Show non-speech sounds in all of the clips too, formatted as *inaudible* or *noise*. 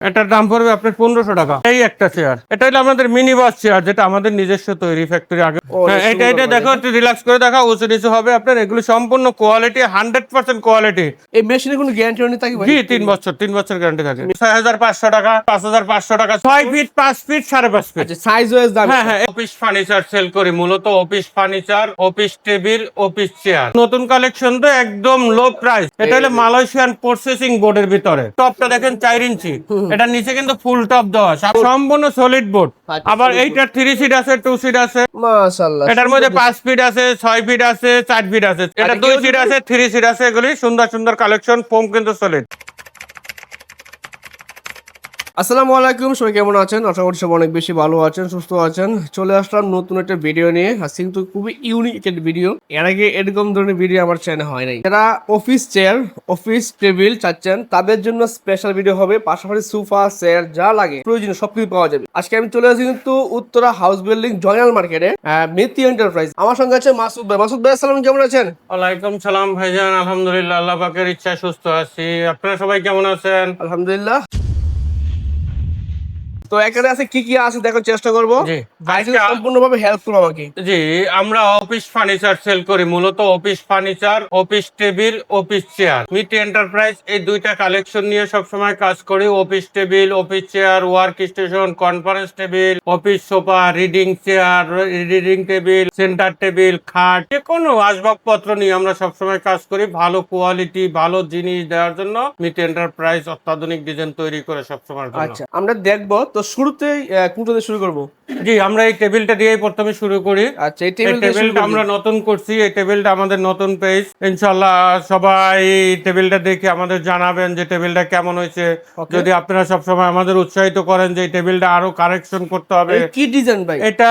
এটার দাম পড়বে আপনার পনেরোশো টাকা। এই একটা চেয়ার এটা হলো আমাদের মিনি বাস চেয়ার যেটা আমাদের নিজস্ব তৈরি ফ্যাক্টরি আগে। হ্যাঁ, এটা এটা দেখো একটু রিল্যাক্স করে দেখা উঁচু নিচু হবে আপনার এগুলো সম্পূর্ণ কোয়ালিটি হান্ড্রেড পার্সেন্ট কোয়ালিটি এই মেশিনের কোনো গ্যারান্টি নেই থাকে জি তিন বছর তিন বছর গ্যারান্টি থাকে। ছয় হাজার পাঁচশো টাকা পাঁচ হাজার পাঁচশো টাকা ছয় ফিট পাঁচ ফিট সাড়ে পাঁচ ফিট সাইজ ওয়াইজ দাম হ্যাঁ হ্যাঁ অফিস ফার্নিচার সেল করি মূলত office furniture office table office chair নতুন কালেকশন তো একদম লো প্রাইস এটা হলো মালয়েশিয়ান প্রসেসিং বোর্ডের ভিতরে। টপটা দেখেন চার ইঞ্চি। এটা নিচে কিন্তু ফুল টপ দেওয়া সম্পূর্ণ সলিড বোর্ড আচ্ছা, আবার এইটা থ্রি সিট আছে টু সিট আছে। মাশাআল্লাহ এটার মধ্যে পাঁচ ফিট আছে ছয় ফিট আছে চার ফিট আছে। এটা কেউ দুই সিট আছে থ্রি সিট আছে এগুলি সুন্দর সুন্দর কালেকশন ফোম কিন্তু সলিড আসসালামু আলাইকুম সবাই কেমন আছেন? আশা করছি সবাই অনেক বেশি ভালো আছেন সুস্থ আছেন। চলে আসলাম নতুন একটা ভিডিও নিয়ে। আজকে কিন্তু খুবই ইউনিক একটা ভিডিও এর আগে এরকম ধরনের ভিডিও আমার চ্যানেল হয় নাই। যারা অফিস চেয়ার অফিস টেবিল চাচ্ছেন তাদের জন্য স্পেশাল ভিডিও হবে। পাশাপাশি সোফা চেয়ার যা লাগে প্রয়োজনীয় সবকিছু পাওয়া যাবে। আজকে আমি চলে আসি কিন্তু উত্তরা হাউস বিল্ডিং জয়নাল মার্কেটে মিতি এন্টারপ্রাইজ আমার সঙ্গে আছে মাসুদ ভাই। মাসুদ ভাই আসসালাম কেমন আছেন? ওয়ালাইকুম সালাম ভাইজান। আলহামদুলিল্লাহ আল্লাহ পাকের ইচ্ছা সুস্থ আছি। আপনারা সবাই কেমন আছেন? আলহামদুলিল্লাহ। তো এখানে আছে কি কি আছে দেখার চেষ্টা করব। সম্পূর্ণভাবে হেল্প করব আমাকে। জি আমরা অফিস ফার্নিচার সেল করি মূলত office furniture office table office chair Miti enterprise এই দুইটা কালেকশন নিয়ে সবসময় কাজ করি। Office table office chair work station conference table office sofa reading chair reading table centre table খাট যে কোনো আসবাবপত্র নিয়ে আমরা সবসময় কাজ করি। ভালো কোয়ালিটি ভালো জিনিস দেওয়ার জন্য মিটি এন্টারপ্রাইজ অত্যাধুনিক ডিজাইন তৈরি করে সবসময় আচ্ছা আমরা দেখব তো শুরুতেই শুরুতে কোনটা দিয়ে শুরু করব? জি আমরা এই টেবিলটা দিয়েই প্রথমে শুরু করি। আচ্ছা এই এই টেবিল দিয়ে টেবিলটা আমরা নতুন করছি এই টেবিলটা আমাদের নতুন পেজ। ইনশাআল্লাহ সবাই টেবিলটা দেখে আমাদের জানাবেন যে টেবিলটা কেমন হয়েছে। যদি আপনারা সব সময় আমাদের উৎসাহিত করেন যে এই টেবিলটা আরও কারেকশন করতে হবে। কি ডিজাইন ভাই? এটা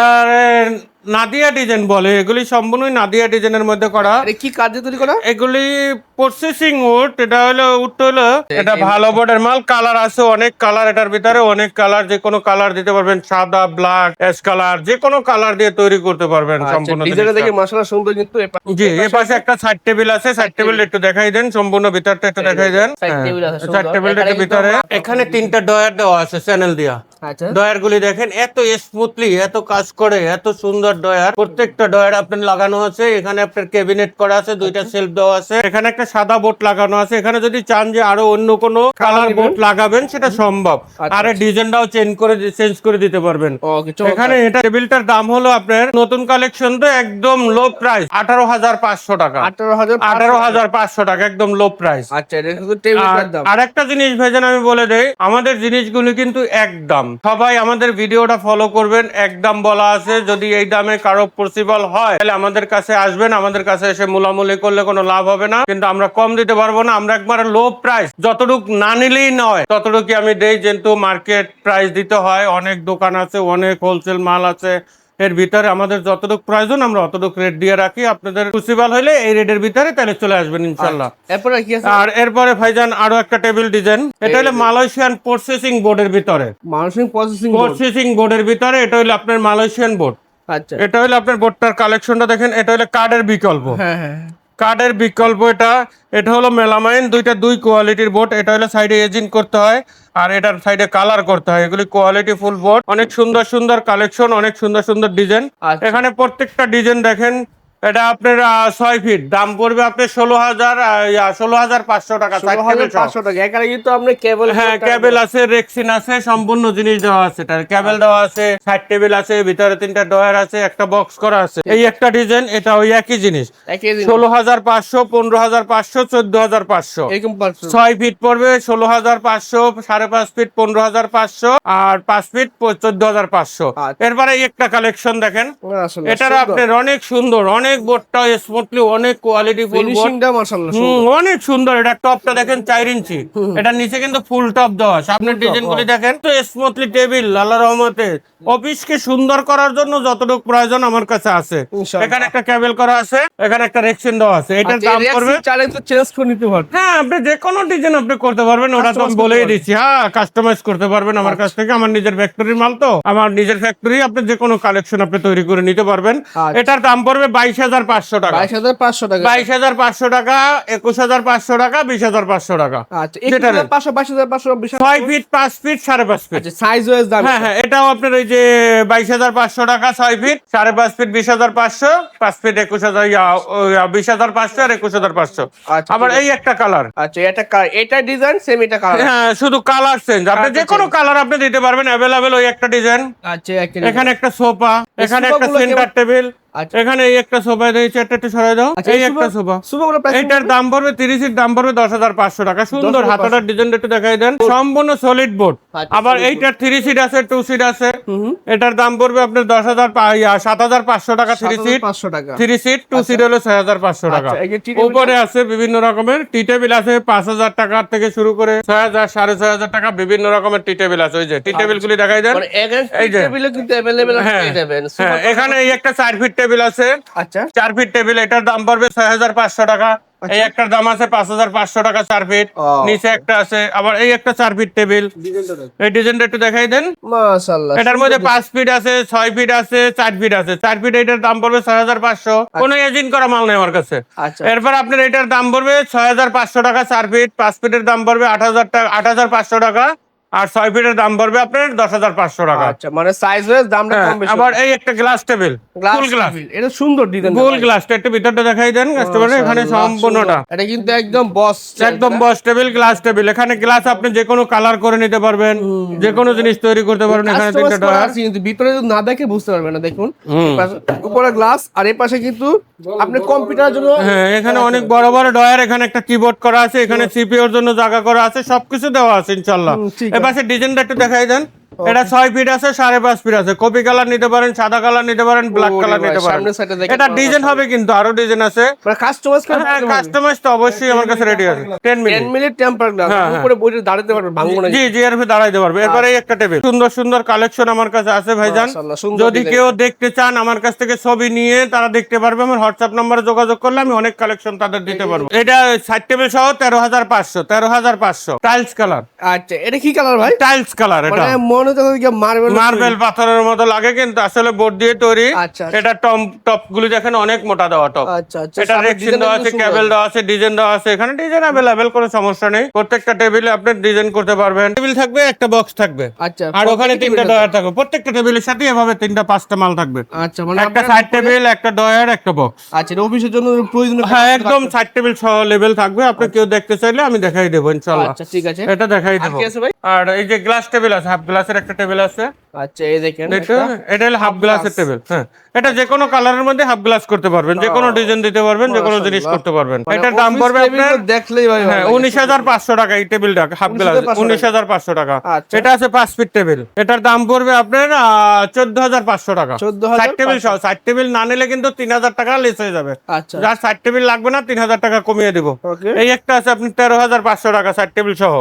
নাদিয়া ডিজাইন বলে এগুলি সম্পূর্ণই নাদিয়া ডিজাইনের মধ্যে করা। কি কাজ তৈরি করা? এগুলি প্রসেসিং উড এটা হলো উড হলো এটা ভালো বোর্ডের মাল কালার আছে অনেক কালার এটার ভিতরে অনেক কালার যে কোনো কালার দিতে পারবেন সাদা ব্ল্যাক অ্যাশ কালার যে কোনো কালার দিয়ে তৈরি করতে পারবেন আচ্ছা সম্পূর্ণ জিনিসটা। দেখে মাশাআল্লাহ সুন্দর কিন্তু জি এর পাশে একটা সাইড টেবিল আছে সাইড টেবিল একটু দেখাই দেন সম্পূর্ণ ভিতরটা একটু দেখাই দেন। Side টেবিল আছে সাইড টেবিলটা ভিতরে। এখানে তিনটা ডয়ার দেওয়া আছে চ্যানেল দিয়া। আচ্ছা ডয়ার গুলি দেখেন এত স্মুথলি এত কাজ করে এত সুন্দর ডয়ার প্রত্যেকটা ডয়ার আপনার লাগানো আছে এখানে আপনার ক্যাবিনেট করা আছে দুইটা আচ্ছা। সেলফ দেওয়া আছে। এখানে একটা সাদা লাগানো আছে। এখানে যদি চান যে আরও অন্য কোনো কালার লাগাবেন সেটা সম্ভব। আচ্ছা, আর ডিজাইনটাও চেঞ্জ করে চেঞ্জ করে দিতে পারবেন। এখানে এটা টেবিলটার দাম হলো আপনার নতুন কালেকশন তো একদম লো প্রাইস আঠারো হাজার পাঁচশো টাকা। আঠারো হাজার পাঁচশো টাকা। একদম লো প্রাইস আচ্ছা আর একটা জিনিস ভাইজান আমি বলে দেই আমাদের জিনিসগুলো কিন্তু একদম সবাই আমাদের ভিডিওটা ফলো করবেন একদম বলা আছে। যদি এই দামে কারও পসিবল হয়, তাহলে আমাদের কাছে আসবেন, আমাদের কাছে এসে মুলামুলি করলে কোনো লাভ হবে না। কিন্তু আমরা কম দিতে পারব না, আমরা একবার লো প্রাইস যতটুক না নিলেই নয় ততটুকু আমি দেই। যেহেতু মার্কেট প্রাইস দিতে হয়, অনেক দোকান আছে, অনেক হোলসেল মাল আছে। এর ভিতরে আমাদের যতটুকু প্রয়োজন আমরা অতটুকু রেট দিয়ে রাখি। আপনাদের পসিবল হলে এই রেটের ভিতরে তাহলে চলে আসবেন ইনশাল্লাহ এরপরে কি আছে? আর এরপরে ভাইজান আরও একটা টেবিল ডিজাইন এটা হলো মালয়েশিয়ান প্রসেসিং বোর্ডের ভিতরে। মালয়েশিয়ান প্রসেসিং প্রসেসিং বোর্ডের ভিতরে এটা হলো আপনার মালয়েশিয়ান বোর্ড আচ্ছা। এটা হলো আপনার বোর্ডটার কালেকশনটা দেখেন এটা হলো কার্ডের বিকল্প। হ্যাঁ হ্যাঁ। কার্ডের বিকল্প এটা এটা হলো মেলামাইন দুইটা দুই কোয়ালিটির বোর্ড এটা হলো সাইডে এজিং করতে হয় আর এটার সাইডে কালার করতে হয় এগুলি কোয়ালিটি ফুল বোর্ড অনেক সুন্দর সুন্দর কালেকশন অনেক সুন্দর সুন্দর ডিজাইন আচ্ছা। এখানে প্রত্যেকটা ডিজাইন দেখেন এটা আপনার ছয় ফিট দাম পড়বে আপনার ষোলো হাজার ষোলো হাজার পাঁচশো টাকা পাঁচশো টাকা। এখানে কিন্তু আপনি কেবল হ্যাঁ ক্যাবেল আছে রেক্সিন আছে সম্পূর্ণ জিনিস দেওয়া আছে তার ক্যাবেল দেওয়া আছে সাইড টেবিল আছে ভিতরে তিনটা ডয়ার আছে একটা বক্স করা আছে। এই একটা ডিজাইন এটা ওই একই জিনিস। ষোলো হাজার পাঁচশো পনেরো হাজার পাঁচশো চোদ্দ হাজার পাঁচশো। ছয় ফিট পড়বে ষোলো হাজার পাঁচশো সাড়ে পাঁচ ফিট পনেরো হাজার পাঁচশো আর পাঁচ ফিট চোদ্দ হাজার পাঁচশো। আচ্ছা। এরপরে একটা কালেকশন দেখেন। এটার আপনার অনেক সুন্দর অনেক বোর্ডটা স্মুথলি অনেক কোয়ালিটি ফিনিশিংটা মাশাআল্লাহ অনেক সুন্দর। এটা টপটা দেখেন চার ইঞ্চি। এটা নিচে কিন্তু ফুল টপ দেওয়া সামনের ডিজাইন গুলি দেখেন। তো স্মুথলি টেবিল আল্লাহ রহমতে। অফিসকে সুন্দর করার জন্য যতটুকু প্রয়োজন আমার কাছে আছে। এখানে একটা কেবল করা আছে এখানে একটা রেকশন দেওয়া আছে। এটার আচ্ছা, দাম পড়বে চালে তো চেঞ্জ করে নিতে পারবেন হ্যাঁ আপনি যে কোনো ডিজাইন আপনি করতে পারবেন ওটা তো আমি বলেই দিচ্ছি। হ্যাঁ কাস্টমাইজ করতে পারবেন আমার কাছ থেকে। আমার নিজের ফ্যাক্টরির মাল তো। আমার নিজের ফ্যাক্টরি আপনি যে কোনো কালেকশন আপনি তৈরি করে নিতে পারবেন। আচ্ছা। এটার দাম পড়বে বাইশ হাজার পাঁচশো টাকা। বাইশ হাজার পাঁচশো টাকা। বাইশ হাজার পাঁচশো টাকা একুশ হাজার পাঁচশো টাকা বিশ হাজার পাঁচশো টাকা। আচ্ছা পাঁচশো বাইশ হাজার পাঁচশো ছয় ফিট পাঁচ ফিট সাড়ে পাঁচ ফিট আচ্ছা সাইজ ওয়াইজ দাম। হ্যাঁ হ্যাঁ এটাও আপনার ওই যে বাইশ হাজার পাঁচশো টাকা ছয় ফিট সাড়ে পাঁচ ফিট বিশ হাজার পাঁচশো পাঁচ ফিট একুশ হাজার বিশ হাজার পাঁচশো আর একুশ হাজার পাঁচশো। আচ্ছা, আবার এই একটা কালার আচ্ছা এটা এটা ডিজাইন সেম এটা কালার হ্যাঁ শুধু কালার চেঞ্জ আপনি যে কোনো কালার আপনি দিতে পারবেন অ্যাভেলেবেল ওই একটা ডিজাইন আচ্ছা এখানে একটা সোফা এখানে একটা সেন্টার টেবিল। এখানে এই একটা সোফা একটু সরাই দাও। আচ্ছা, এই একটা সোফা প্রাইস দাম পড়বে তিরিশের দাম পড়বে দশ হাজার পাঁচশো টাকা। সুন্দর 10,500 হাতাটার ডিজাইন একটু দেখাই দেন। সম্পূর্ণ সলিড বোর্ড আচ্ছা, আবার এইটার থ্রি সিট আছে টু সিট আছে। এটার দাম পড়বে আপনার দশ হাজার সাত হাজার পাঁচশো টাকা থ্রি সিট পাঁচশো টাকা। থ্রি সিট টু সিট হলো ছয় হাজার পাঁচশো টাকা। আচ্ছা, উপরে আছে বিভিন্ন রকমের টি টেবিল আছে পাঁচ হাজার টাকার থেকে শুরু করে ছয় হাজার সাড়ে ছয় হাজার টাকা বিভিন্ন রকমের টি টেবিল আছে। ওই যে টি টেবিল গুলি দেখাই দেন। মানে এখানে এই যে। হ্যাঁ হ্যাঁ এখানে এই একটা চার ফিট টেবিল আছে। আচ্ছা। চার ফিট টেবিল এটার দাম পড়বে ছয় হাজার পাঁচশো টাকা। এই একটার দাম আছে পাঁচ হাজার পাঁচশো টাকা চার ফিট। নিচে একটা আছে আবার এই একটা চার ফিট টেবিল। এই ডিজাইনটা একটু দেখাই দেন। এটার মধ্যে পাঁচ ফিট আছে ছয় ফিট আছে চার ফিট আছে। চার ফিট এটার দাম পড়বে ছয় হাজার পাঁচশো কোনো এজেন্ট করা মাল নেই আমার কাছে। আচ্ছা। এরপর আপনার এটার দাম পড়বে ছয় হাজার পাঁচশো টাকা চার ফিট। পাঁচ ফিটের দাম পড়বে আট হাজার টাকা আট হাজার পাঁচশো টাকা। আর ছয় ফিটের দাম পড়বে আপনার দশ হাজার পাঁচশো টাকা। আচ্ছা মানে সাইজ ওয়াইজ দামটা হ্যাঁ, কম বেশি আবার এই একটা গ্লাস টেবিল ফুল গ্লাস এটা সুন্দর ডিজাইন গোল গ্লাসটা একটু ভিতরটা দেখাই দেন কাস্টমারে এখানে সম্পূর্ণটা। এটা কিন্তু একদম বস একদম বস টেবিল গ্লাস টেবিল এখানে গ্লাস আপনি যে কোনো কালার করে নিতে পারবেন যে কোনো জিনিস তৈরি করতে পারবেন এখানে তিনটা ডয়ার কিন্তু ভিতরে যদি না দেখে বুঝতে পারবেন না দেখুন। উপরে গ্লাস আর এই পাশে কিন্তু আপনি কম্পিউটারের জন্য হ্যাঁ এখানে অনেক বড় বড় ডয়ার এখানে একটা কিবোর্ড করা আছে এখানে সিপিওর জন্য জায়গা করা আছে সবকিছু দেওয়া আছে ঠিক এ পাশে ডিজাইনটা একটু দেখাই দেন। এটা ছয় ফিট আছে সাড়ে পাঁচ ফিট আছে। কপি কালার নিতে পারেন সাদা কালার নিতে পারেন ব্ল্যাক কালার নিতে পারেন। এটা ডিজাইন হবে কিন্তু আরও ডিজাইন আছে। মানে কাস্টমাইজ হ্যাঁ কাস্টমাইজ তো অবশ্যই আমার কাছে রেডি আছে। Ten minute 10 minute temper glass হ্যাঁ, হ্যাঁ। উপরে বইটা দাঁড়াতে পারবেন ভাঙবো না জি জি এর ভিতরে দাঁড়াইতে পারবে। এরপরে একটা টেবিল সুন্দর সুন্দর কালেকশন আমার কাছে আছে ভাইজান। যদি কেউ দেখতে চান আমার কাছ থেকে ছবি নিয়ে তারা দেখতে পারবে। আমার হোয়াটসঅ্যাপ নম্বরে যোগাযোগ করলে আমি অনেক কালেকশন তাদের দিতে পারব। এটা সাইড টেবিল সহ তেরো হাজার পাঁচশো তেরো হাজার পাঁচশো। টাইলস কালার আচ্ছা এটা কি কালার ভাই? টাইলস কালার এটা। মানে মনে মার্বেল পাথরের মতো লাগে কিন্তু আসলে বোর্ড দিয়ে তৈরি। আচ্ছা, এটা টপ টপ গুলি দেখেন অনেক মোটা দেওয়া টপ। আচ্ছা আচ্ছা। এটা রেক্সিন দেওয়া আছে। ক্যাবেল দেওয়া আছে ডিজাইন দেওয়া আছে। এখানে ডিজাইন অ্যাভেলেবেল কোনো সমস্যা নেই। প্রত্যেকটা টেবিলে আপনি ডিজাইন করতে পারবেন। টেবিল থাকবে একটা বক্স থাকবে। আচ্ছা আর ওখানে তিনটা ডয়ার থাকবে। প্রত্যেকটা টেবিলের সাথে এভাবে তিনটা পাঁচটা মাল থাকবে। আচ্ছা মানে একটা সাইড টেবিল একটা ডয়ার একটা বক্স। আচ্ছা এটা অফিসের জন্য প্রয়োজনীয় হ্যাঁ একদম সাইড টেবিল সহ লেভেল থাকবে। আপনি কেউ দেখতে চাইলে আমি দেখাই দেবো ইনশাল্লাহ। আচ্ছা ঠিক আছে। এটা দেখাই দেবো। আর এই যে গ্লাস টেবিল আছে হাফ গ্লাসের একটা টেবিল আছে। আচ্ছা এই দেখেন দেখছ? এটা হলো হাফ গ্লাসের টেবিল হ্যাঁ। এটা যে কোনো কালারের মধ্যে হাফ গ্লাস করতে পারবেন যে কোনো ডিজাইন দিতে পারবেন যে কোনো জিনিস করতে পারবেন। মানে এটার দাম পড়বে আপনার দেখলেই ভাই হ্যাঁ উনিশ হাজার পাঁচশো টাকা এই টেবিলটা হাফ গ্লাস 19,500 উনিশ হাজার পাঁচশো টাকা। আচ্ছা। এটা আছে পাঁচ ফিট টেবিল এটার দাম পড়বে আপনার চোদ্দ হাজার পাঁচশো টাকা। 14,500 সাইড টেবিল সহ সাইড টেবিল না নিলে কিন্তু তিন হাজার টাকা লেস হয়ে যাবে। আচ্ছা। যার সাইড টেবিল লাগবে না তিন হাজার টাকা কমিয়ে দিব। ওকে এই একটা আছে আপনি তেরো হাজার পাঁচশো টাকা সাইড টেবিল সহ।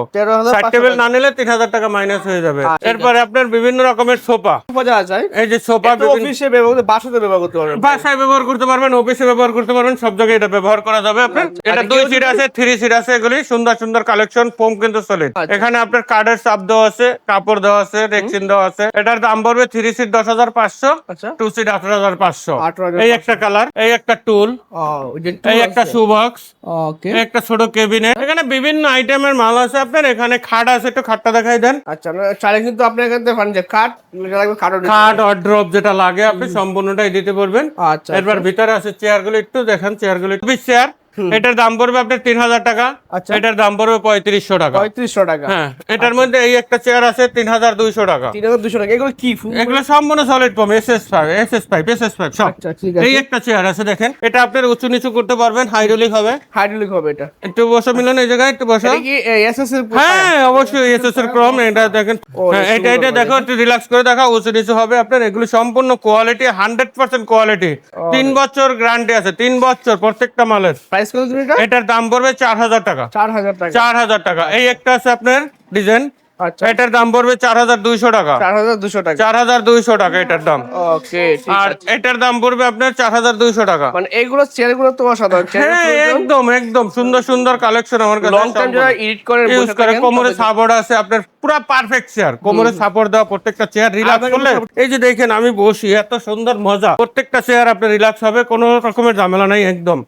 সাইড টেবিল না নিলে তিন হাজার টাকা মাইনাস হয়ে যাবে। আচ্ছা, এরপরে আপনার বিভিন্ন রকমের সোফা। যাওয়া যায়। এই যে সোফা অফিসে ব্যবহার করতে বাসাতে ব্যবহার করতে পারবেন। বাসায় ব্যবহার করতে পারবেন অফিসে ব্যবহার করতে পারবেন সব জায়গায় এটা ব্যবহার করা যাবে আপনার। এটা দুই সিট আছে থ্রি সিট আছে এগুলি সুন্দর সুন্দর কালেকশন ফোম কিন্তু সলিড আচ্ছা। এখানে আপনার কার্ডের চাপ দেওয়া আছে কাপড় দেওয়া আছে রেক্সিন দেওয়া আছে। এটার দাম পড়বে থ্রি সিট দশ হাজার পাঁচশো আচ্ছা। টু সিট আঠারো হাজার পাঁচশো। এই একটা কালার এই একটা টুল এই একটা শু বক্স একটা ছোট কেবিনেট এখানে বিভিন্ন আইটেমের মাল আছে আপনার এখানে খাট আছে একটু খাটটা দেখাই দেন। আচ্ছা চাইলে কিন্তু আপনার এখান থেকে ফার্নিচার যে কাঠ যেটা লাগবে দিতে খাট অড্রপ যেটা লাগে আপনি সম্পূর্ণটাই দিতে পারবেন। আচ্ছা এরপর ভিতরে আছে চেয়ারগুলো একটু দেখেন চেয়ারগুলো। চেয়ার এটার দাম পড়বে আপনার তিন হাজার টাকা। আচ্ছা। এটার দাম পড়বে পঁয়ত্রিশশো টাকা। পঁয়ত্রিশশো টাকা। হ্যাঁ এটার মধ্যে এই একটা চেয়ার আছে তিন হাজার দুইশো টাকা। তিন হাজার দুশো টাকা। এগুলো কি এগুলো সম্পূর্ণ সলিড পাবে S S five S S five S S five সব। আচ্ছা এই একটা চেয়ার আছে দেখেন। এটা আপনার উঁচু নিচু করতে পারবেন হাইড্রোলিক হবে। হাইড্রোলিক হবে এটা। একটু বসে মিলন এই জায়গায় একটু বসো। এটা কি এসএস এর হ্যাঁ অবশ্যই এস এস এর ক্রম এটা দেখেন। হ্যাঁ, এটা এটা দেখো একটু রিল্যাক্স করে দেখা উঁচু নিচু হবে আপনার। এগুলো সম্পূর্ণ কোয়ালিটি হান্ড্রেড পার্সেন্ট কোয়ালিটি তিন বছর গ্যারান্টি আছে তিন বছর প্রত্যেকটা মালের। প্রাইস কত এটা এটার দাম পড়বে চার হাজার টাকা। চার হাজার টাকা। এই একটা আছে আপনার ডিজাইন আচ্ছা। এটার দাম পড়বে চার হাজার দুইশো টাকা। টাকা এটার দাম। ওকে আর এটার দাম পড়বে আপনার চার হাজার দুইশো টাকা। মানে এইগুলো চেয়ারগুলো তো অসাধারণ। হ্যাঁ একদম একদম। সুন্দর সুন্দর কালেকশন আমার কাছে। লং টাইম যারা এডিট করে ইউজ করে কোমরে সাপোর্ট আছে আপনার পুরো পারফেক্ট চেয়ার কোমরে সাপোর্ট দেওয়া প্রত্যেকটা চেয়ার রিল্যাক্স করলে এই যে দেখেন আমি বসি এত সুন্দর মজা। প্রত্যেকটা চেয়ার আপনার রিল্যাক্স হবে কোনো রকমের ঝামেলা নাই একদম।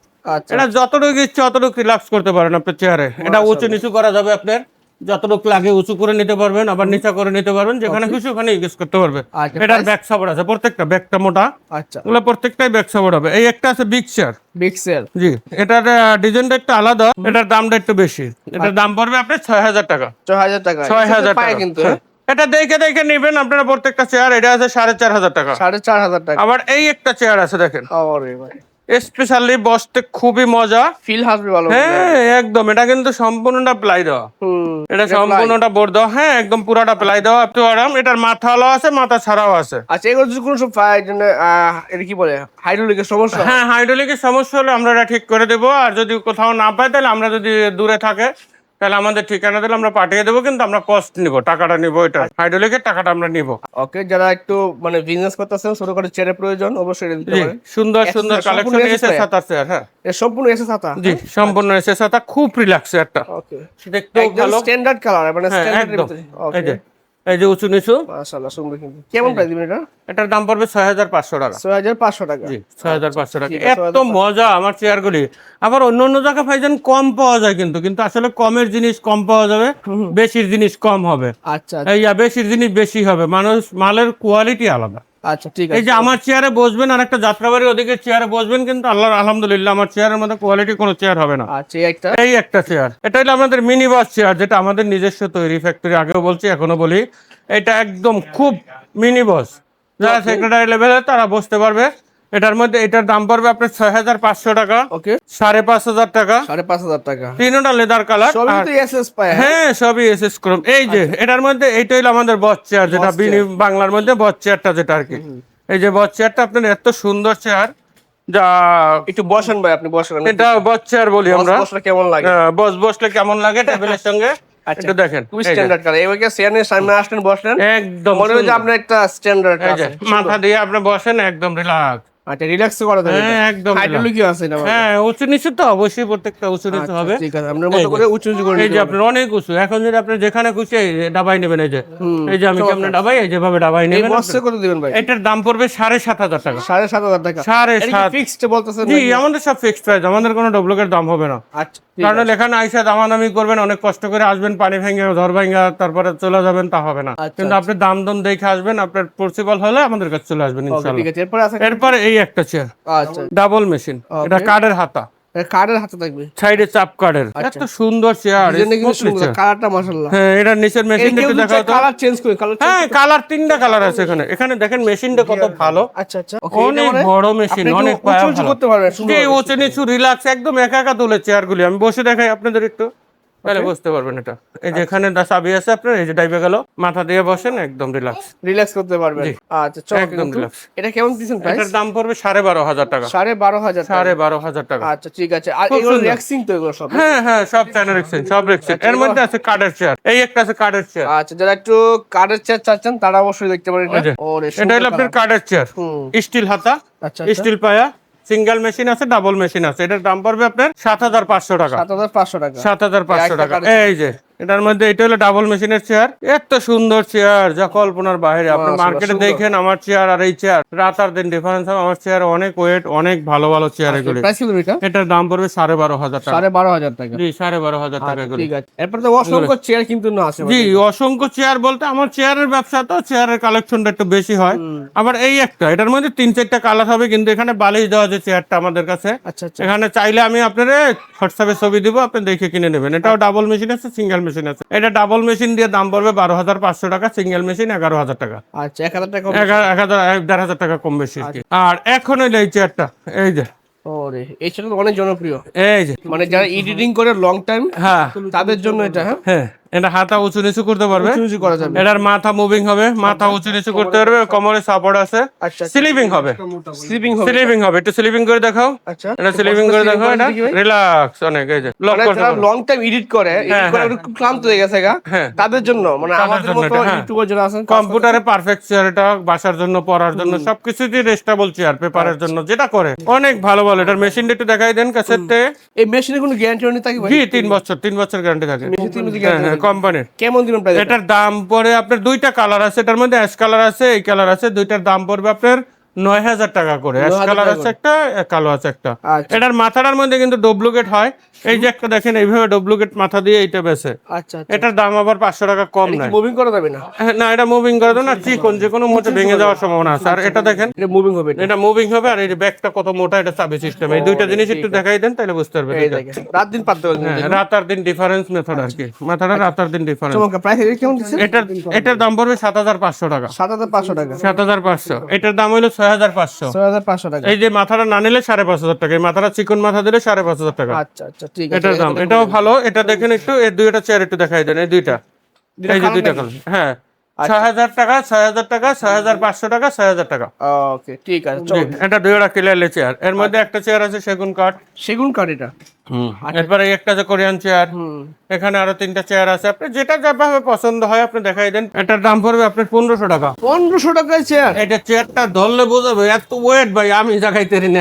এটা যতটুকু ইচ্ছে অতটুকু রিল্যাক্স করতে পারেন আপনার চেয়ারে এটা উঁচু নিচু করা যাবে আপনার। যতটুকু লাগে উঁচু করে নিতে পারবেন আবার নিচা করে নিতে পারবেন যেখানে খুশি ওখানে ইউজ করতে পারবে। আচ্ছা, এটার ব্যাক সাপোর্ট আছে প্রত্যেকটা ব্যাকটা মোটা। আচ্ছা। ওগুলো প্রত্যেকটাই ব্যাক সাপোর্ট হবে। এই একটা আছে বিগ চেয়ার বিগ সেল জি এটার ডিজাইনটা একটু আলাদা এটার দামটা একটু বেশি। এটার দাম পড়বে আপনার ছয় হাজার টাকা। ছয় হাজার টাকা। ছয় হাজার টাকা। কিন্তু হ্যাঁ। এটা দেখে দেখে নেবেন আপনারা প্রত্যেকটা চেয়ার এটা আছে সাড়ে চার হাজার টাকা। সাড়ে চার হাজার টাকা। আবার এই একটা চেয়ার আছে দেখেন। স্পেশালি বসতে খুবই মজা। ফিল হাসবে ভালো। হ্যাঁ একদম। এটা কিন্তু সম্পূর্ণটা প্লাই দেওয়া। এটা সম্পূর্ণটা বোর্ড দেওয়া। হ্যাঁ একদম পুরাটা প্লাই দেওয়া। একটু আরাম। এটার মাথা আলো আছে মাথা ছাড়াও আছে। আচ্ছা এগুলো যদি কোনো সব এটা কি বলে? হাইড্রোলিকের সমস্যা? হ্যাঁ হাইড্রোলিকের সমস্যা হলে আমরা এটা ঠিক করে দেবো। আর যদি কোথাও না পাই তাহলে আমরা যদি দূরে থাকে তাহলে আমাদের ঠিকানা দিলে আমরা পাঠিয়ে দেবো কিন্তু আমরা কস্ট নিব টাকাটা নিব এটা। হাইড্রোলিকের টাকাটা আমরা নিব। ওকে যারা একটু মানে বিজনেস করতেছেন ছোট করে চেয়ারের প্রয়োজন অবশ্যই পারেন। সুন্দর সুন্দর কালেকশন এসে সাত আছে হ্যাঁ। সম্পূর্ণ এসে ছাতা জি সম্পূর্ণ এসে সাতা খুব রিল্যাক্স একটা। ওকে দেখতেও ভালো। স্ট্যান্ডার্ড কালার মানে স্ট্যান্ডার্ড একদম। এই যে উঁচু নিচু। মাশাআল্লাহ সুন্দর কিন্তু। কেমন প্রাইস দিবেন এটা? এটার দাম পড়বে ছয় হাজার পাঁচশো টাকা। ছয় হাজার পাঁচশো টাকা। জি ছয় হাজার পাঁচশো টাকা। এত মজা আমার চেয়ারগুলি। আবার অন্য অন্য জায়গায় ভাইজান কম পাওয়া যায় কিন্তু কিন্তু আসলে কমের জিনিস কম পাওয়া যাবে বেশির জিনিস কম হবে। আচ্ছা এই বেশির জিনিস বেশি হবে। মানুষ মালের কোয়ালিটি আলাদা। আচ্ছা ঠিক এই যে আমার চেয়ারে বসবেন আর একটা যাত্রাবাড়ি ওদিকে চেয়ারে বসবেন কিন্তু আল্লাহ আলহামদুলিল্লাহ আমার চেয়ারের মধ্যে কোয়ালিটি কোনো চেয়ার হবে না। আচ্ছা এই একটা? এই একটা চেয়ার এটা হলো আমাদের মিনি বাস চেয়ার যেটা আমাদের নিজস্ব তৈরি ফ্যাক্টরি আগেও বলছি এখনও বলি। এটা একদম খুব মিনি বস যারা সেক্রেটারি লেভেলে তারা বসতে পারবে। এটার মধ্যে এটার দাম পড়বে আপনার ছয় হাজার পাঁচশো টাকা। ওকে। সাড়ে পাঁচ হাজার টাকা। সাড়ে পাঁচ হাজার টাকা। তিনটা লেদার কালার হ্যাঁ? হ্যাঁ সবই এসএস ক্রোম এই যে এটার মধ্যে এইটা হলো আমাদের বস চেয়ার যেটা বাংলার মধ্যে বস চেয়ারটা যেটা আর কি। এই যে বস চেয়ারটা আপনার এত সুন্দর চেয়ার যা একটু বসেন ভাই আপনি বসেন এটা বস চেয়ার বলি আমরা। বসলে কেমন লাগে? হ্যাঁ, বস বসলে কেমন লাগে টেবিলের সঙ্গে? *laughs* আচ্ছা। একটু দেখেন। খুবই এই যে, স্ট্যান্ডার্ড কালার এবার চেয়ারের সামনে আসলেন বসলেন? একদম মনে হয় যে একটা স্ট্যান্ডার্ড মাথা দিয়ে আপনি বসেন একদম রিল্যাক্স আচ্ছা রিল্যাক্স করা হ্যাঁ একদম। আছে না হ্যাঁ উঁচু নিচু তো অবশ্যই প্রত্যেকটা উঁচু নিচু হবে। ঠিক আছে আপনার মতো করে উঁচু উঁচু করে এই যে আপনার অনেক উঁচু। এখন যদি আপনি যেখানে খুশি ডাবাই নেবেন এই যে। এই যে আমি কেমন ডাবাই এই যেভাবে ডাবাই এই নেবেন বক্সে কত দিবেন ভাই? এটার দাম পড়বে সাড়ে সাত হাজার টাকা। সাড়ে সাত হাজার টাকা। সাড়ে সাত। ফিক্সড বলতেছেন জি আমাদের সব ফিক্সড প্রাইস আমাদের কোনো ডবলকের দাম হবে না। আচ্ছা কারণ এখানে আইসা দামাদামি করবেন অনেক কষ্ট করে আসবেন পানি ভেঙে ঝড় ভেঙে তারপরে চলে যাবেন তা হবে না। আচ্ছা, কিন্তু আপনি দাম দম দেখে আসবেন আপনার পসিবল হলে আমাদের কাছে চলে আসবেন এরপরে এরপরে এই একটা চেয়ার আচ্ছা। ডাবল মেশিন এটা কার্ডের হাতা। কার্ডের হাতে থাকবে। সাইডে চাপ কার্ডের এত সুন্দর চেয়ার কালারটা মাশাআল্লাহ। হ্যাঁ এটার নিচের মেশিন একটু দেখাও তো। কালার চেঞ্জ করে কালার হ্যাঁ কালার তিনটা কালার আছে এখানে। এখানে দেখেন মেশিনটা কত ভালো। আচ্ছা আচ্ছা। অনেক বড় মেশিন অনেক পায়া ভালো। করতে যে উঁচু নিচু রিল্যাক্স একদম একা একা তোলে চেয়ারগুলি আমি বসে দেখাই আপনাদের একটু। তাহলে বুঝতে পারবেন এটা। এই যে এখানে চাবি আছে আপনার এই যে ডাইবে গেল মাথা দিয়ে বসেন একদম রিল্যাক্স রিল্যাক্স করতে পারবেন। আচ্ছা একদম relax। এটা কেমন দিছেন প্রাইস এটার দাম পড়বে সাড়ে বারো হাজার টাকা। সাড়ে বারো হাজার টাকা। সাড়ে বারো হাজার টাকা। আচ্ছা ঠিক আছে। আর এগুলো রিল্যাক্সিং তো এগুলো সব হ্যাঁ হ্যাঁ সব চ্যানেল এক্সচেঞ্জ সব এক্সচেঞ্জ এর মধ্যে আছে কার্ডের চেয়ার এই একটা আছে কার্ডের চেয়ার আচ্ছা যারা একটু কার্ডের চেয়ার চাচ্ছেন তারা অবশ্যই দেখতে পারেন এটা। ওরে এটা হলো আপনার কার্ডের চেয়ার স্টিল হাতা আচ্ছা। স্টিল পায়া। সিঙ্গেল মেশিন আছে ডাবল মেশিন আছে। এটার দাম পড়বে আপনার সাত হাজার পাঁচশো টাকা। সাত হাজার পাঁচশো টাকা। সাত হাজার পাঁচশো টাকা। এই যে এটার মধ্যে এটা হলো ডাবল মেশিনের চেয়ার এত সুন্দর চেয়ার যা কল্পনার বাইরে আপনি মার্কেটে দেখেন আমার চেয়ার আর এই চেয়ার রাত আর দিন ডিফারেন্স হবে আমার চেয়ার অনেক ওয়েট অনেক ভালো ভালো চেয়ার এগুলি এটা? এটার দাম পড়বে সাড়ে বারো হাজার টাকা। সাড়ে বারো হাজার টাকা। জি সাড়ে বারো হাজার টাকা এগুলি ঠিক আছে। এরপরে তো অসংখ্য চেয়ার কিন্তু না আছে। জি অসংখ্য চেয়ার বলতে আমার চেয়ারের ব্যবসা তো চেয়ারের কালেকশনটা একটু বেশি হয়। আবার এই একটা এটার মধ্যে তিন চারটা কালার হবে কিন্তু এখানে বালিশ দেওয়া যে চেয়ারটা আমাদের কাছে। আচ্ছা আচ্ছা। এখানে চাইলে আমি আপনার হোয়াটসঅ্যাপে ছবি দিব আপনি দেখে কিনে নেবেন। এটাও ডাবল মেশিন আছে সিঙ্গেল মেশিন আছে। এটা ডাবল মেশিন দিয়ে দাম পড়বে বারো হাজার পাঁচশো টাকা সিঙ্গেল মেশিন এগারো হাজার টাকা। আচ্ছা এক হাজার টাকা এক হাজার এক দেড় হাজার টাকা কম বেশি আর। আর এখন হইল এই চেয়ারটা এই যে। ওরে এই চেয়ারটা অনেক জনপ্রিয়। এই যে। মানে যারা এডিটিং করে লং টাইম হ্যাঁ। তাদের জন্য এটা হ্যাঁ? হ্যাঁ। এটা হাতা উঁচু নিচু করতে পারবে? উঁচু করা যাবে। এটার মাথা মুভিং হবে মাথা উঁচু নিচু করতে পারবে কোমরে সাপোর্ট আছে। আচ্ছা স্লিপিং হবে। স্লিপিং হবে। স্লিপিং হবে একটু স্লিপিং করে দেখাও। আচ্ছা। এটা স্লিপিং করে দেখাও এটা রিল্যাক্স অনেক এই যে লক মানে করতে লং টাইম এডিট করে এডিট করে একটু ক্লান্ত হয়ে গেছে গা হ্যাঁ। তাদের জন্য মানে আমাদের জন্য মতো হ্যাঁ। ইউটিউবার যারা আছেন কম্পিউটারে পারফেক্ট চেয়ার এটা বাসার জন্য পড়ার জন্য সবকিছুতে রেস্টেবল চেয়ার পেপারের আচ্ছা। জন্য যেটা করে। অনেক ভালো ভালো। এটার মেশিনটা একটু দেখাই দেন কাছেতে এই মেশিনের কোনো গ্যারান্টি নেই থাকে ভাই? জি তিন বছর তিন বছর গ্যারান্টি থাকে। মেশিন তিন বছর হ্যাঁ হ্যাঁ থাকে। কোম্পানির কেমন দিবেন প্রাইস এটার দাম পড়ে আপনার দুইটা কালার আছে এটার মধ্যে অ্যাশ কালার আছে এই কালার আছে দুইটার দাম পড়বে আপনার নয় হাজার টাকা করে। অ্যাশ কালার আছে একটা কালো আছে একটা। আচ্ছা। এটার মাথাটার মধ্যে কিন্তু ডুপ্লিকেট হয়। এই যে একটা দেখেন এইভাবে ডুপ্লিকেট মাথা দিয়ে এইটা বেছে। আচ্ছা আচ্ছা। এটার দাম আবার পাঁচশো টাকা কম নেয় মুভিং করা যাবে না? হ্যাঁ, না এটা মুভিং করে দেবো না। চিকন যে কোনো মোটে ভেঙে যাওয়ার সম্ভাবনা আছে। আর এটা দেখেন এটা মুভিং হবে এটা। মুভিং হবে। আর এই ব্যাগটা কত মোটা এটা চাবি সিস্টেম এই দুইটা জিনিস একটু দেখাই দেন তাহলে বুঝতে পারবেন রাত দিন পারতে হ্যাঁ রাত আর দিন ডিফারেন্স মেথড আর কি। মাথাটা রাত আর দিন ডিফারেন্স এটার এটার দাম পড়বে সাত হাজার পাঁচশো টাকা। সাত হাজার পাঁচশো টাকা। সাত হাজার পাঁচশো। এটার দাম হলো ছয় হাজার পাঁচশো। ছয় হাজার পাঁচশো টাকা। এই যে মাথাটা না নিলে সাড়ে পাঁচ হাজার টাকা এই মাথাটা চিকন মাথা দিলে সাড়ে পাঁচ হাজার টাকা। আচ্ছা আচ্ছা ঠিক আছে এটার দাম এটাও ভালো এটা দেখেন একটু এই দুইটা চেয়ার একটু দেখাই দেন এই দুইটা। দুইটা এই যে দুইটা কালার হ্যাঁ। ছয় হাজার টাকা ছয় হাজার টাকা ছয় হাজার পাঁচশো টাকা ছয় হাজার টাকা। ওকে ঠিক আছে এটা দুইটা ক্লিয়ারলি চেয়ারের মধ্যে একটা চেয়ার আছে সেগুন কাঠ। সেগুন কাঠ এটা। এরপরে এই একটা আছে কোরিয়ান চেয়ার এখানে আরও তিনটা চেয়ার আছে। আপনি যেটা যেভাবে পছন্দ হয় আপনি দেখাই দেন। এটার দাম পড়বে আপনার পনেরোশো টাকা। পনেরোশো টাকায় চেয়ার এটা চেয়ারটা ধরলে বোঝাবে এত ওয়েট ভাই আমি পারি না।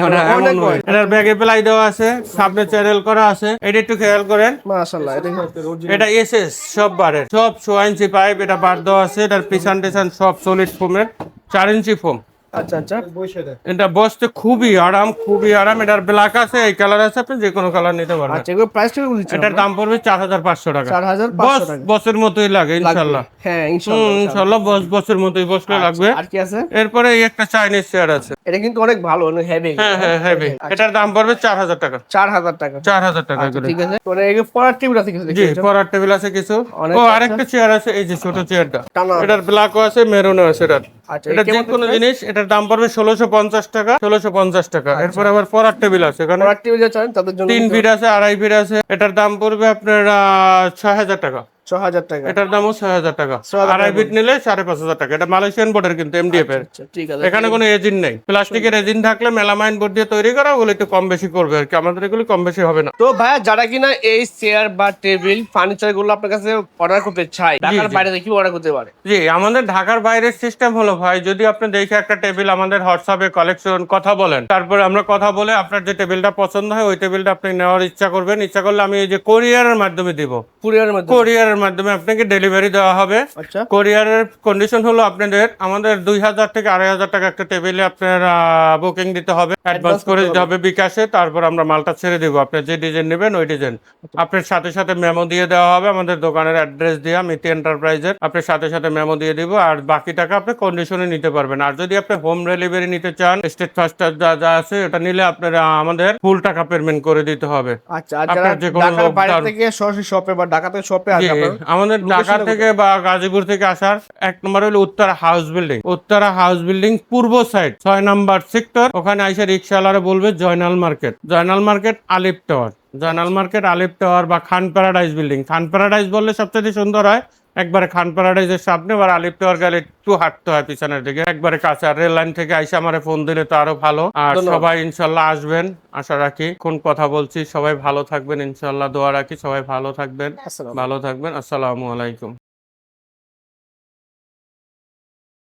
এটার ব্যাগে প্লাই দেওয়া আছে সামনে চ্যানেল করা আছে। এটা একটু খেয়াল করেন। মাশাআল্লাহ এটা এসএস সব বারের। সব ছ ইঞ্চি পাইপ এটা বার দেওয়া আছে এটার পিছন টিছান সব সলিড ফোমের চার ইঞ্চি ফোম আচ্ছা আচ্ছা। এটা বসতে খুবই আরাম খুবই আরাম। এটার ব্ল্যাক আছে এই কালার আছে আপনি যে কোনো কালার নিতে পারবেন। আচ্ছা এগুলো প্রাইস কেমন দিচ্ছেন এটার দাম পড়বে চার হাজার পাঁচশো টাকা। চার হাজার বস পাঁচশো টাকা। বসের মতোই লাগে ইনশাল্লাহ। হ্যাঁ হুম, ইনশাআল্লাহ বস বসের মতোই বসলে লাগবে। আর কি আছে? এরপরে এই একটা চাইনিজ চেয়ার আছে। এটা কিন্তু অনেক ভালো অনেক হেভি হ্যাঁ হ্যাঁ হেভি এটার দাম পড়বে চার হাজার টাকা। চার হাজার টাকা। চার হাজার টাকা করে। ঠিক আছে। এগুলো পড়ার টেবিল আছে কিছু জি পড়ার টেবিল আছে কিছু। ও আরেকটা চেয়ার আছে এই যে ছোট চেয়ারটা এটার ব্ল্যাকও আছে মেরুনও আছে আচ্ছা এটা যে কোনো জিনিস এটার দাম পড়বে ষোলোশো পঞ্চাশ টাকা ষোলোশো পঞ্চাশ টাকা। এরপর আবার টেবিল আছে কারণ টেবিল যা তাদের জন্য তিন ফিট আছে আড়াই ফিট আছে। এটার দাম পড়বে আপনার ছয় হাজার টাকা। টাকা। এটার দামও টাকা। আড়াই ফিট নিলে টাকা। এটা মালয়েশিয়ান বোর্ডের কিন্তু এমডিএফ এর। আচ্ছা ঠিক আছে। এখানে কোনো এজিন নেই। প্লাস্টিকের এজিন থাকলে মেলামাইন বোর্ড দিয়ে তৈরি করা ওগুলো একটু কম বেশি করবে আর কি। আমাদের এগুলো কম বেশি হবে না। তো ভাইয়া যারা কিনা এই চেয়ার বা টেবিল ফার্নিচারগুলো আপনার কাছে অর্ডার করতে চায় ঢাকার বাইরে থেকে অর্ডার করতে পারে। জি আমাদের ঢাকার বাইরের সিস্টেম হলো ভাই যদি আপনি দেখে একটা টেবিল আমাদের হোয়াটসঅ্যাপে কালেকশন কথা বলেন। তারপরে আমরা কথা বলে আপনার যে টেবিলটা পছন্দ হয় ওই টেবিলটা আপনি নেওয়ার ইচ্ছা করবেন। ইচ্ছা করলে আমি এই যে কোরিয়ারের মাধ্যমে দিব। কুরিয়ারের মধ্যে কোরিয়ারের মাধ্যমে আপনাকে ডেলিভারি দেওয়া হবে। আচ্ছা। কোরিয়ারের কন্ডিশন হলো আপনাদের আমাদের দুই হাজার থেকে আড়াই হাজার টাকা একটা টেবিলে আপনার বুকিং দিতে হবে। অ্যাডভান্স করে দিতে হবে বিকাশে তারপর আমরা মালটা ছেড়ে দিব। আপনি যে ডিজাইন নেবেন ওই ডিজাইন আপনার সাথে সাথে মেমো দিয়ে দেওয়া হবে আমাদের দোকানের অ্যাড্রেস দিয়ে মিতি এন্টারপ্রাইজের আপনার সাথে সাথে মেমো দিয়ে দিব আর বাকি টাকা আপনি কন্ডিশনে নিতে পারবেন। আর যদি আপনি হোম ডেলিভারি নিতে চান স্টেট ফাস্টার যা যা আছে ওটা নিলে আপনার আমাদের ফুল টাকা পেমেন্ট করে দিতে হবে। আচ্ছা আর যারা আপনার ঢাকার বাইরে থেকে সরাসরি শপে বা ঢাকা থেকে শপে আসে আপনার আমাদের ঢাকা থেকে বা গাজীপুর থেকে আসার এক নম্বর হলো Uttara house building Uttara house building পূর্ব সাইড ছয় নম্বর সেক্টর ওখানে আইসা রিক্সাওয়ালারা বলবে Joynal market. Joynal market Alif tower Joynal market Alif tower বা Khan paradise building Khan paradise বললে সবচেয়ে সুন্দর হয় একবারে খান প্যারাডাইজের সামনে আর আলিপ টাওয়ার গেলে একটু হাঁটতে হয় পিছনের দিকে। একবারে কাছে আর রেল লাইন থেকে আইসা আমার ফোন দিলে তো আরও ভালো। আর সবাই ইনশাল্লাহ আসবেন আশা রাখি। কোন কথা বলছি সবাই ভালো থাকবেন ইনশাল্লাহ দোয়া রাখি সবাই ভালো থাকবেন। ভালো থাকবেন আসসালামু আলাইকুম।